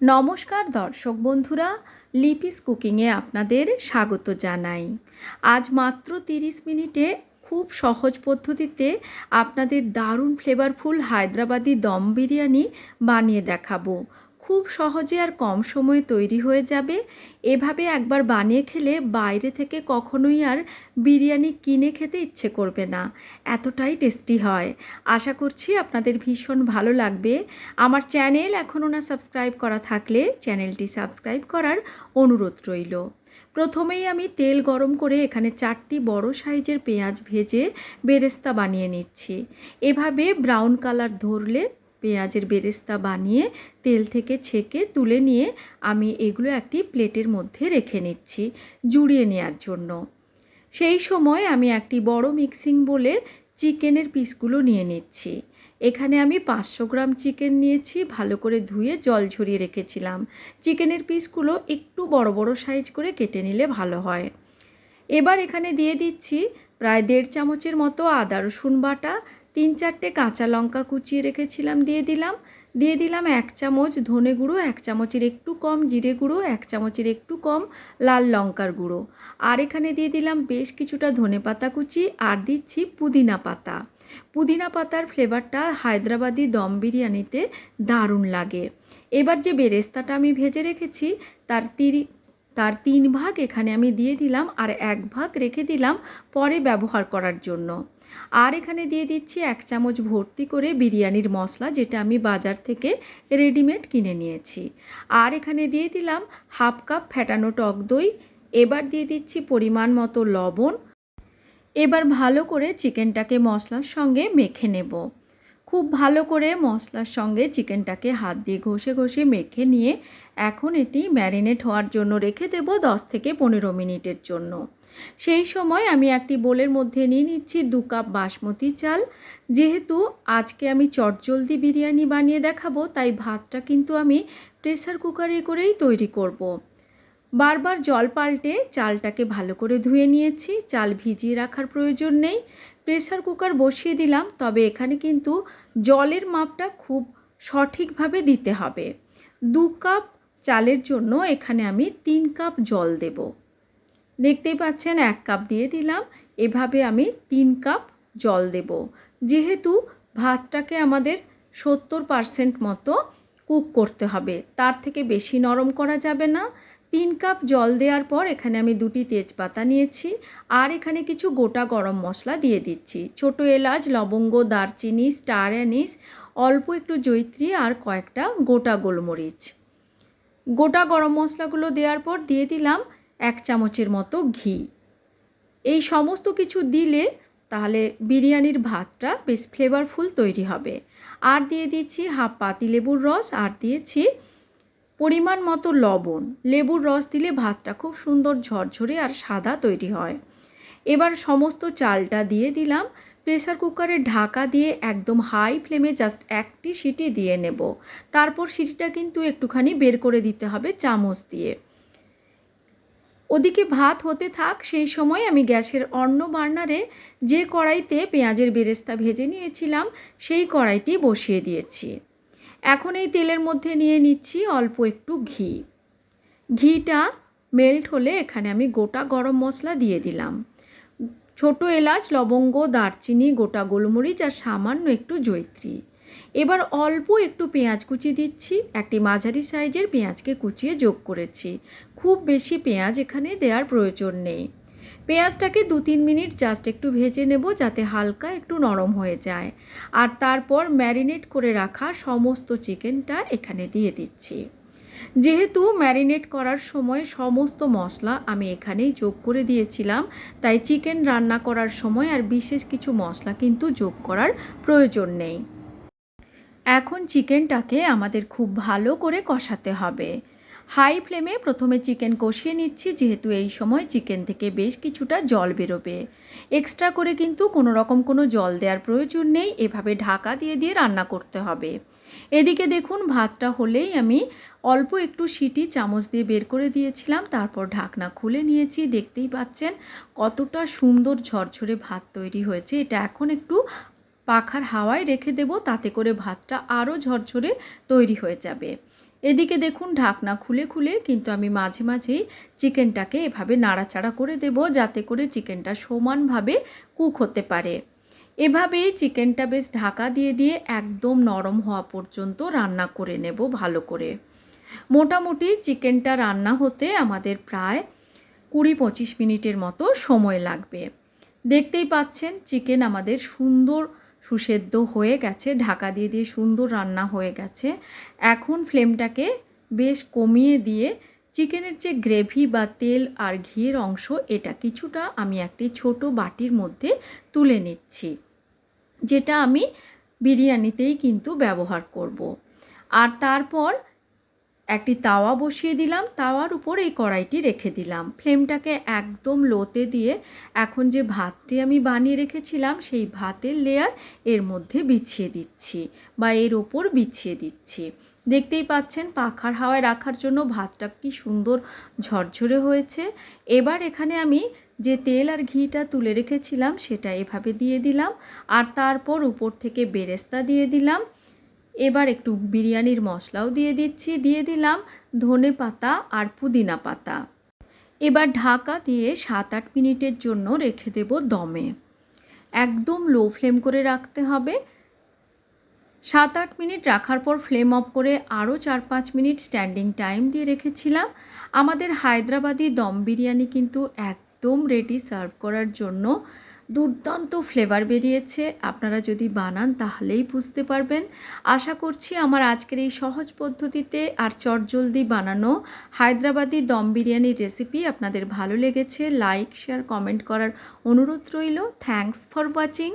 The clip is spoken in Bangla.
নমস্কার দর্শক বন্ধুরা, লিপিস কুকিংয়ে আপনাদের স্বাগত জানাই। আজ মাত্র তিরিশ মিনিটে খুব সহজ পদ্ধতিতে আপনাদের দারুণ ফ্লেভারফুল হায়দ্রাবাদি দম বিরিয়ানি বানিয়ে দেখাবো। খুব সহজে আর কম সময়ে তৈরি হয়ে যাবে। এভাবে একবার বানিয়ে খেলে বাইরে থেকে কখনোই আর বিরিয়ানি কিনে খেতে ইচ্ছে করবে না। এতটাই টেস্টি হয়। আশা করছি আপনাদের ভীষণ ভালো লাগবে। আমার চ্যানেল এখনও না সাবস্ক্রাইব করা থাকলে চ্যানেলটি সাবস্ক্রাইব করার অনুরোধ রইল। প্রথমেই আমি তেল গরম করে এখানে চারটি বড় সাইজের পেঁয়াজ ভেজে বেরেস্তা বানিয়ে নিচ্ছি। এভাবে ব্রাউন কালার ধরলে পেঁয়াজের বেরেস্তা বানিয়ে তেল থেকে ছেঁকে তুলে নিয়ে আমি এগুলো একটি প্লেটের মধ্যে রেখে নিচ্ছি জুড়িয়ে নেওয়ার জন্য। সেই সময় আমি একটি বড় মিক্সিং বলে চিকেনের পিসগুলো নিয়ে নিচ্ছি। এখানে আমি পাঁচশো গ্রাম চিকেন নিয়েছি, ভালো করে ধুয়ে জল ঝরিয়ে রেখেছিলাম। চিকেনের পিসগুলো একটু বড় বড় সাইজ করে কেটে নিলে ভালো হয়। এবার এখানে দিয়ে দিচ্ছি প্রায় দেড় চামচের মতো আদা রসুন বাটা তিন চারটে কাঁচা লঙ্কা কুচিয়ে রেখেছিলাম, দিয়ে দিলাম। দিয়ে দিলাম এক চামচ ধনে গুঁড়ো, এক চামচের একটু কম জিরে গুঁড়ো, এক চামচের একটু কম লাল লঙ্কার গুঁড়ো। আর এখানে দিয়ে দিলাম বেশ কিছুটা ধনে পাতা কুচি, আর দিচ্ছি পুদিনা পাতা। পুদিনা পাতার ফ্লেভারটা হায়দ্রাবাদি দম বিরিয়ানিতে দারুণ লাগে। এবার যে বেরেস্তাটা আমি ভেজে রেখেছি, তার তিরি তার তিন ভাগ এখানে আমি দিয়ে দিলাম আর এক ভাগ রেখে দিলাম পরে ব্যবহার করার জন্য। আর এখানে দিয়ে দিচ্ছি এক চামচ ভর্তি করে বিরিয়ানির মশলা যেটা আমি বাজার থেকে রেডিমেড কিনে নিয়েছি। আর এখানে দিয়ে দিলাম হাফ কাপ ফ্যাটানো টক দই। এবার দিয়ে দিচ্ছি পরিমাণ মতো লবণ। এবার ভালো করে চিকেনটাকে মশলার সঙ্গে মেখে নেব। খুব ভালো করে মশলার সঙ্গে চিকেনটাকে হাত দিয়ে ঘষে ঘষে মেখে নিয়ে এখন এটি ম্যারিনেট হওয়ার জন্য রেখে দেব দশ থেকে পনেরো মিনিটের জন্য সেই সময় আমি একটি বোলের মধ্যে নিয়ে নিচ্ছি দু কাপ বাসমতি চাল যেহেতু আজকে আমি চটজলদি বিরিয়ানি বানিয়ে দেখাবো, তাই ভাতটা কিন্তু আমি প্রেসার কুকারে করেই তৈরি করব। বারবার জল পাল্টে চালটাকে ভালো করে ধুয়ে নিয়েছি, চাল ভিজিয়ে রাখার প্রয়োজন নেই। প্রেসার কুকার বসিয়ে দিলাম, তবে এখানে কিন্তু জলের মাপটা খুব সঠিকভাবে দিতে হবে। দু কাপ চালের জন্য এখানে আমি তিন কাপ জল দেব। দেখতেই পাচ্ছেন, এক কাপ দিয়ে দিলাম, এভাবে আমি তিন কাপ জল দেব। যেহেতু ভাতটাকে আমাদের সত্তর পারসেন্ট মতো কুক করতে হবে, তার থেকে বেশি নরম করা যাবে না। তিন কাপ জল দেওয়ার পর এখানে আমি দুটি তেজপাতা নিয়েছি আর এখানে কিছু গোটা গরম মশলা দিয়ে দিচ্ছি। ছোটো এলাচ, লবঙ্গ, দারচিনি, স্টার অ্যানিস, অল্প একটু জৈত্রী আর কয়েকটা গোটা গোলমরিচ। গোটা গরম মশলাগুলো দেওয়ার পর দিয়ে দিলাম এক চামচের মতো ঘি। এই সমস্ত কিছু দিলে তাহলে বিরিয়ানির ভাতটা বেশ ফ্লেভারফুল তৈরি হবে। আর দিয়ে দিচ্ছি হাফ পাতি লেবুর রস আর দিয়েছি পরিমাণ মতো লবণ, লেবুর রস দিলে ভাতটা খুব সুন্দর ঝরঝরে আর সাদা তৈরি হয়। এবার সমস্ত চালটা দিয়ে দিলাম। প্রেসার কুকারে ঢাকা দিয়ে একদম হাই ফ্লেমে জাস্ট একটি সিটি দিয়ে নেব। তারপর সিটিটা কিন্তু একটুখানি বের করে দিতে হবে চামচ দিয়ে। ওদিকে ভাত হতে থাক, সেই সময় আমি গ্যাসের অন্য বার্নারে যে কড়াইতে পেঁয়াজের বেরেস্তা ভেজে নিয়েছিলাম, সেই কড়াইটি বসিয়ে দিয়েছি। এখন এই তেলের মধ্যে নিয়ে নিচ্ছি অল্প একটু ঘি। ঘিটা মেল্ট হলে এখানে আমি গোটা গরম মশলা দিয়ে দিলাম। ছোট এলাচ, লবঙ্গ, দারচিনি, গোটা গোলমরিচ আর সামান্য একটু জৈত্রী এবার অল্প একটু পেঁয়াজ কুচি দিচ্ছি। একটি মাঝারি সাইজের পেঁয়াজকে কুচিয়ে যোগ করেছি। খুব বেশি পেঁয়াজ এখানে দেওয়ার প্রয়োজন নেই। পেঁয়াজটাকে দু তিন মিনিট জাস্ট একটু ভেজে নেব যাতে হালকা একটু নরম হয়ে যায়। আর তারপর ম্যারিনেট করে রাখা সমস্ত চিকেনটা এখানে দিয়ে দিচ্ছি। যেহেতু ম্যারিনেট করার সময় সমস্ত মশলা আমি এখানেই যোগ করে দিয়েছিলাম, তাই চিকেন রান্না করার সময় আর বিশেষ কিছু মশলা কিন্তু যোগ করার প্রয়োজন নেই। এখন চিকেনটাকে আমাদের খুব ভালো করে কষাতে হবে। হাই ফ্লেমে প্রথমে চিকেন কষিয়ে নিচ্ছি, যেহেতু এই সময় চিকেন থেকে বেশ কিছুটা জল বেরোবে। এক্সট্রা করে কিন্তু কোনো রকম কোনো জল দেওয়ার প্রয়োজন নেই, এভাবে ঢাকা দিয়ে দিয়ে রান্না করতে হবে। এদিকে দেখুন, ভাতটা হলেই আমি অল্প একটু সিটি চামচ দিয়ে বের করে দিয়েছিলাম, তারপর ঢাকনা খুলে নিয়েছি, দেখতেই পাচ্ছেন কতটা সুন্দর ঝরঝরে ভাত তৈরি হয়েছে। এটা এখন একটু পাখার হাওয়ায় রেখে দেব, তাতে করে ভাতটা আরও ঝরঝরে তৈরি হয়ে যাবে। এদিকে দেখুন, ঢাকনা খুলে খুলে কিন্তু আমি মাঝে মাঝেই চিকেনটাকে এভাবে নাড়াচাড়া করে দেব যাতে করে চিকেনটা সমানভাবে কুক হতে পারে। এভাবেই চিকেনটা বেশ ঢাকা দিয়ে দিয়ে একদম নরম হওয়া পর্যন্ত রান্না করে নেব ভালো করে। মোটামুটি চিকেনটা রান্না হতে আমাদের প্রায় কুড়ি পঁচিশ মিনিটের মতো সময় লাগবে। দেখতেই পাচ্ছেন, চিকেন আমাদের সুন্দর সুসেদ্ধ হয়ে গেছে, ঢাকা দিয়ে দিয়ে সুন্দর রান্না হয়ে গেছে এখন ফ্লেমটাকে বেশ কমিয়ে দিয়ে চিকেনের যে গ্রেভি বা তেল আর ঘিয়ের অংশ, এটা কিছুটা আমি একটি ছোট বাটির মধ্যে তুলে নিচ্ছি, যেটা আমি বিরিয়ানিতেই কিন্তু ব্যবহার করব। আর তারপর একটি তাওয়া বসিয়ে দিলাম, তাওয়ার উপর এই কড়াইটি রেখে দিলাম। ফ্লেমটাকে একদম লোতে দিয়ে এখন যে ভাতটি আমি বানিয়ে রেখেছিলাম, সেই ভাতের লেয়ার এর মধ্যে বিছিয়ে দিচ্ছি বা এর ওপর বিছিয়ে দিচ্ছি। দেখতেই পাচ্ছেন, পাখার হাওয়ায় রাখার জন্য ভাতটা কি সুন্দর ঝরঝরে হয়েছে। এবার এখানে আমি যে তেল আর ঘিটা তুলে রেখেছিলাম, সেটা এভাবে দিয়ে দিলাম আর তারপর উপর থেকে বেরেস্তা দিয়ে দিলাম। এবার একটু বিরিয়ানির মশলাও দিয়ে দিচ্ছি, দিয়ে দিলাম ধনে পাতা আর পুদিনা পাতা। এবার ঢাকা দিয়ে সাত আট মিনিটের জন্য রেখে দেব দমে। একদম লো ফ্লেম করে রাখতে হবে। সাত আট মিনিট রাখার পর ফ্লেম অফ করে আরও চার পাঁচ মিনিট স্ট্যান্ডিং টাইম দিয়ে রেখেছিলাম। আমাদের হায়দ্রাবাদি দম বিরিয়ানি কিন্তু একদম রেডি সার্ভ করার জন্য দুর্দান্ত ফ্লেভার বেরিয়েছে। আপনারা যদি বানান, তাহলেই বুঝতে পারবেন। আশা করছি আমার আজকের এই সহজ পদ্ধতিতে আর চটজলদি বানানো হায়দ্রাবাদি দম বিরিয়ানির রেসিপি আপনাদের ভালো লেগেছে। লাইক শেয়ার কমেন্ট করার অনুরোধ রইল। Thanks for watching